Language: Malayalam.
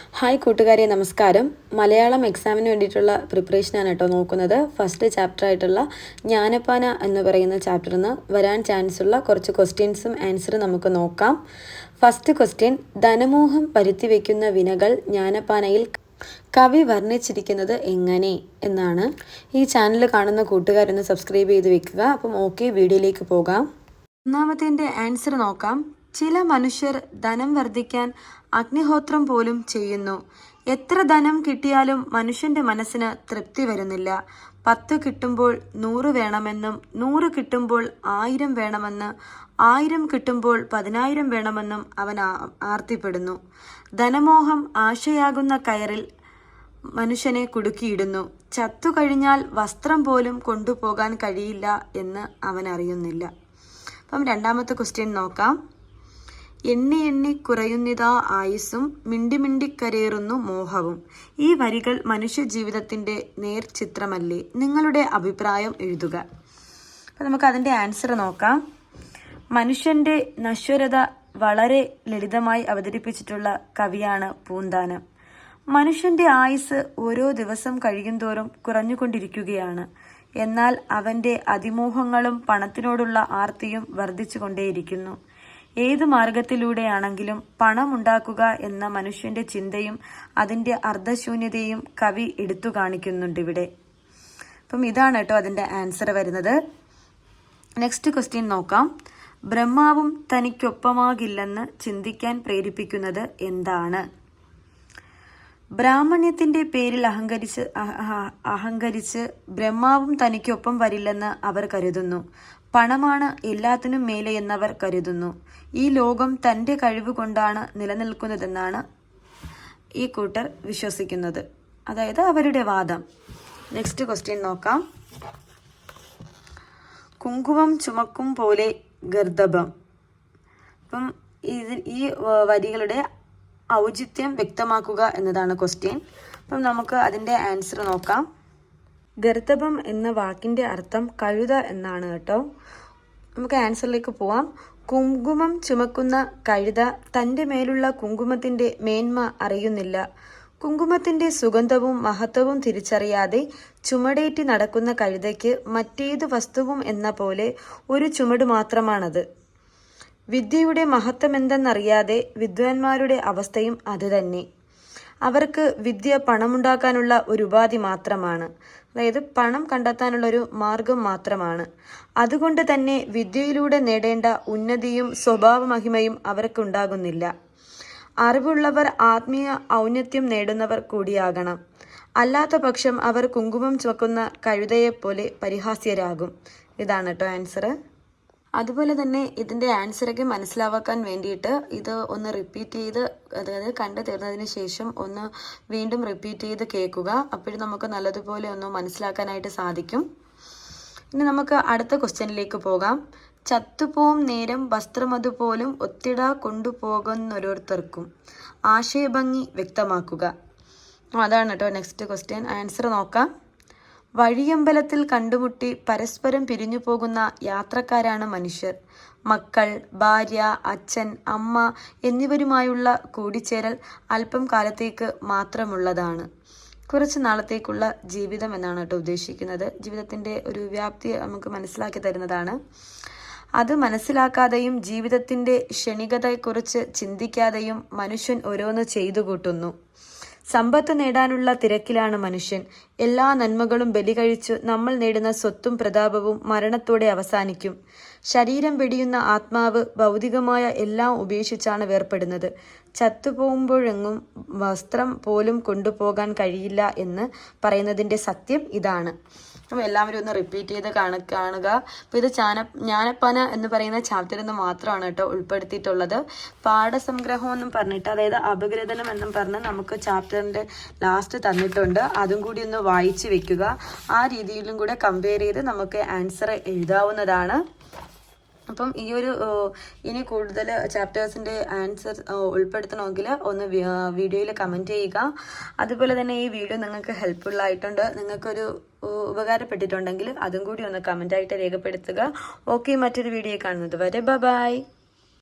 ഹായ് കൂട്ടുകാരെ നമസ്കാരം. മലയാളം എക്സാമിന് വേണ്ടിയിട്ടുള്ള പ്രിപ്പറേഷനാണ് കേട്ടോ നോക്കുന്നത്. ഫസ്റ്റ് ചാപ്റ്റർ ആയിട്ടുള്ള ജ്ഞാനപ്പാന എന്ന് പറയുന്ന ചാപ്റ്ററിൽ നിന്ന് വരാൻ ചാൻസ് ഉള്ള കുറച്ച് ക്വസ്റ്റ്യൻസും ആൻസറും നമുക്ക് നോക്കാം. ഫസ്റ്റ് ക്വസ്റ്റ്യൻ ധനമോഹം പരുത്തി വയ്ക്കുന്ന വിനകൾ ജ്ഞാനപ്പാനയിൽ കവി വർണിച്ചിരിക്കുന്നത് എങ്ങനെ എന്നാണ്. ഈ ചാനൽ കാണുന്ന കൂട്ടുകാരൊന്ന് സബ്സ്ക്രൈബ് ചെയ്ത് വെക്കുക. അപ്പം ഓക്കെ വീഡിയോയിലേക്ക് പോകാം. ഒന്നാമത്തെ ആൻസർ നോക്കാം. ചില മനുഷ്യർ ധനം വർദ്ധിക്കാൻ അഗ്നിഹോത്രം പോലും ചെയ്യുന്നു. എത്ര ധനം കിട്ടിയാലും മനുഷ്യന്റെ മനസ്സിന് തൃപ്തി വരുന്നില്ല. പത്ത് കിട്ടുമ്പോൾ നൂറ് വേണമെന്നും നൂറ് കിട്ടുമ്പോൾ ആയിരം വേണമെന്ന് ആയിരം കിട്ടുമ്പോൾ പതിനായിരം വേണമെന്നും അവൻ ആർത്തിപ്പെടുന്നു. ധനമോഹം ആശയാകുന്ന കയറിൽ മനുഷ്യനെ കുടുക്കിയിടുന്നു. ചത്തു കഴിഞ്ഞാൽ വസ്ത്രം പോലും കൊണ്ടുപോകാൻ കഴിയില്ല എന്ന് അവൻ അറിയുന്നില്ല. അപ്പം രണ്ടാമത്തെ ക്വസ്റ്റ്യൻ നോക്കാം. എണ്ണി എണ്ണി കുറയുന്നിതാ ആയുസ്സും മിണ്ടി മിണ്ടി കരയറുന്നു മോഹവും. ഈ വരികൾ മനുഷ്യ ജീവിതത്തിന്റെ നേർചിത്രമല്ലേ? നിങ്ങളുടെ അഭിപ്രായം എഴുതുക. അപ്പം നമുക്ക് അതിന്റെ ആൻസർ നോക്കാം. മനുഷ്യന്റെ നശ്വരത വളരെ ലളിതമായി അവതരിപ്പിച്ചിട്ടുള്ള കവിയാണ് പൂന്താനം. മനുഷ്യന്റെ ആയുസ് ഓരോ ദിവസം കഴിയുന്തോറും കുറഞ്ഞുകൊണ്ടിരിക്കുകയാണ്. എന്നാൽ അവന്റെ അതിമോഹങ്ങളും പണത്തിനോടുള്ള ആർത്തിയും വർദ്ധിച്ചുകൊണ്ടേയിരിക്കുന്നു. ഏതു മാർഗത്തിലൂടെയാണെങ്കിലും പണമുണ്ടാക്കുക എന്ന മനുഷ്യന്റെ ചിന്തയും അതിന്റെ അർദ്ധശൂന്യതയും കവി എടുത്തു കാണിക്കുന്നുണ്ട് ഇവിടെ. അപ്പം ഇതാണ് കേട്ടോ അതിന്റെ ആൻസർ വരുന്നത്. നെക്സ്റ്റ് ക്വസ്റ്റ്യൻ നോക്കാം. ബ്രഹ്മാവും തനിക്കൊപ്പമാകില്ലെന്ന് ചിന്തിക്കാൻ പ്രേരിപ്പിക്കുന്നത് എന്താണ്? ബ്രാഹ്മണ്യത്തിന്റെ പേരിൽ അഹങ്കരിച്ച് അഹ- അഹ- അഹങ്കരിച്ച് ബ്രഹ്മാവും തനിക്കൊപ്പം വരില്ലെന്ന് അവർ കരുതുന്നു. പണമാണ് എല്ലാത്തിനും മേലെ എന്നവർ കരുതുന്നു. ഈ ലോകം തന്റെ കഴിവ് കൊണ്ടാണ് നിലനിൽക്കുന്നതെന്നാണ് ഈ കൂട്ടർ വിശ്വസിക്കുന്നത്. അതായത് അവരുടെ വാദം. നെക്സ്റ്റ് ക്വസ്റ്റ്യൻ നോക്കാം. കുങ്കുമം ചുമക്കും പോലെ ഗർദഭം. അപ്പം ഇത് ഈ വരികളുടെ ഔചിത്യം വ്യക്തമാക്കുക എന്നതാണ് ക്വസ്റ്റ്യൻ അപ്പം നമുക്ക് അതിന്റെ ആൻസർ നോക്കാം. ഗർദഭം എന്ന വാക്കിന്റെ അർത്ഥം കഴുത എന്നാണ് കേട്ടോ. നമുക്ക് ആൻസറിലേക്ക് പോവാം. കുങ്കുമം ചുമക്കുന്ന കഴുത തന്റെ മേലുള്ള കുങ്കുമത്തിന്റെ മേന്മ അറിയുന്നില്ല. കുങ്കുമത്തിന്റെ സുഗന്ധവും മഹത്വവും തിരിച്ചറിയാതെ ചുമടേറ്റി നടക്കുന്ന കഴുതയ്ക്ക് മറ്റേത് വസ്തുവും എന്ന പോലെ ഒരു ചുമട് മാത്രമാണത്. വിദ്യയുടെ മഹത്വം എന്തെന്നറിയാതെ വിദ്വാൻമാരുടെ അവസ്ഥയും അതുതന്നെ അവർക്ക് വിദ്യ പണമുണ്ടാക്കാനുള്ള ഒരു ഉപാധി മാത്രമാണ്. അതായത് പണം കണ്ടെത്താനുള്ള ഒരു മാർഗം മാത്രമാണ്. അതുകൊണ്ട് തന്നെ വിദ്യയിലൂടെ നേടേണ്ട ഉന്നതിയും സ്വഭാവ മഹിമയും അവർക്കുണ്ടാകുന്നില്ല അറിവുള്ളവർ ആത്മീയ ഔന്നത്യം നേടുന്നവർ കൂടിയാകണം. അല്ലാത്ത പക്ഷം അവർ കുങ്കുമം ചുവക്കുന്ന കഴുതയെപ്പോലെ പരിഹാസ്യരാകും. ഇതാണ് കേട്ടോ ആൻസർ അതുപോലെ തന്നെ ഇതിന്റെ ആൻസറൊക്കെ മനസ്സിലാവാക്കാൻ വേണ്ടിയിട്ട് ഇത് ഒന്ന് റിപ്പീറ്റ് ചെയ്ത് അതായത് കണ്ടു തീർന്നതിന് ശേഷം ഒന്ന് വീണ്ടും റിപ്പീറ്റ് ചെയ്ത് കേൾക്കുക. അപ്പോഴും നമുക്ക് നല്ലതുപോലെ ഒന്ന് മനസ്സിലാക്കാനായിട്ട് സാധിക്കും. ഇനി നമുക്ക് അടുത്ത ക്വസ്റ്റ്യനിലേക്ക് പോകാം. ചത്തുപോം നേരം വസ്ത്രമതുപോലും ഒത്തിട കൊണ്ടുപോകുന്നൊരോരുത്തർക്കും. ആശയഭംഗി വ്യക്തമാക്കുക. അതാണ് കേട്ടോ നെക്സ്റ്റ് ക്വസ്റ്റ്യൻ ആൻസർ നോക്കാം. വഴിയമ്പലത്തിൽ കണ്ടുമുട്ടി പരസ്പരം പിരിഞ്ഞു പോകുന്ന യാത്രക്കാരാണ് മനുഷ്യർ. മക്കൾ ഭാര്യ അച്ഛൻ അമ്മ എന്നിവരുമായുള്ള കൂടിച്ചേരൽ അല്പം കാലത്തേക്ക് മാത്രമുള്ളതാണ്. കുറച്ച് നാളത്തേക്കുള്ള ജീവിതം എന്നാണ് കേട്ടോ ഉദ്ദേശിക്കുന്നത്. ജീവിതത്തിന്റെ ഒരു വ്യാപ്തി നമുക്ക് മനസ്സിലാക്കി തരുന്നതാണ്. അത് മനസ്സിലാക്കാതെയും ജീവിതത്തിന്റെ ക്ഷണികതയെക്കുറിച്ച് ചിന്തിക്കാതെയും മനുഷ്യൻ ഓരോന്ന് ചെയ്തു കൂട്ടുന്നു സമ്പത്ത് നേടാനുള്ള തിരക്കിലാണ് മനുഷ്യൻ. എല്ലാ നന്മകളും ബലി കഴിച്ചു നമ്മൾ നേടുന്ന സ്വത്തും പ്രതാപവും മരണത്തോടെ അവസാനിക്കും. ശരീരം വെടിയുന്ന ആത്മാവ് ഭൗതികമായ എല്ലാം ഉപേക്ഷിച്ചാണ് വേർപ്പെടുന്നത്. ചത്തുപോകുമ്പോഴെങ്ങും വസ്ത്രം പോലും കൊണ്ടുപോകാൻ കഴിയില്ല എന്ന് പറയുന്നതിന്റെ സത്യം ഇതാണ്. അപ്പം എല്ലാവരും ഒന്ന് റിപ്പീറ്റ് ചെയ്ത് കാണ കാണുക. അപ്പോൾ ഇത് ചാന ജ്ഞാനപ്പന എന്ന് പറയുന്ന ചാപ്റ്ററിൽ നിന്ന് മാത്രമാണ് കേട്ടോ ഉൾപ്പെടുത്തിയിട്ടുള്ളത്. പാഠസംഗ്രഹം എന്നും പറഞ്ഞിട്ട് അതായത് അപഗ്രഥനം എന്നും പറഞ്ഞ് നമുക്ക് ചാപ്റ്ററിന്റെ ലാസ്റ്റ് തന്നിട്ടുണ്ട്. അതും കൂടി ഒന്ന് വായിച്ച് വെക്കുക. ആ രീതിയിലും കൂടെ കമ്പയർ ചെയ്ത് നമുക്ക് ആൻസർ എഴുതാവുന്നതാണ്. അപ്പം ഈ ഒരു ഇനി കൂടുതൽ ചാപ്റ്റേഴ്സിന്റെ ആൻസർ ഉൾപ്പെടുത്തണമെങ്കിൽ ഒന്ന് വീഡിയോയിൽ കമന്റ് ചെയ്യുക. അതുപോലെ തന്നെ ഈ വീഡിയോ നിങ്ങൾക്ക് ഹെൽപ്ഫുൾ ആയിട്ടുണ്ട് നിങ്ങൾക്കൊരു ഉപകാരപ്പെട്ടിട്ടുണ്ടെങ്കിൽ അതും കൂടി ഒന്ന് കമന്റായിട്ട് രേഖപ്പെടുത്തുക. ഓക്കെ മറ്റൊരു വീഡിയോ കാണുന്നത് വരെ. ബൈ.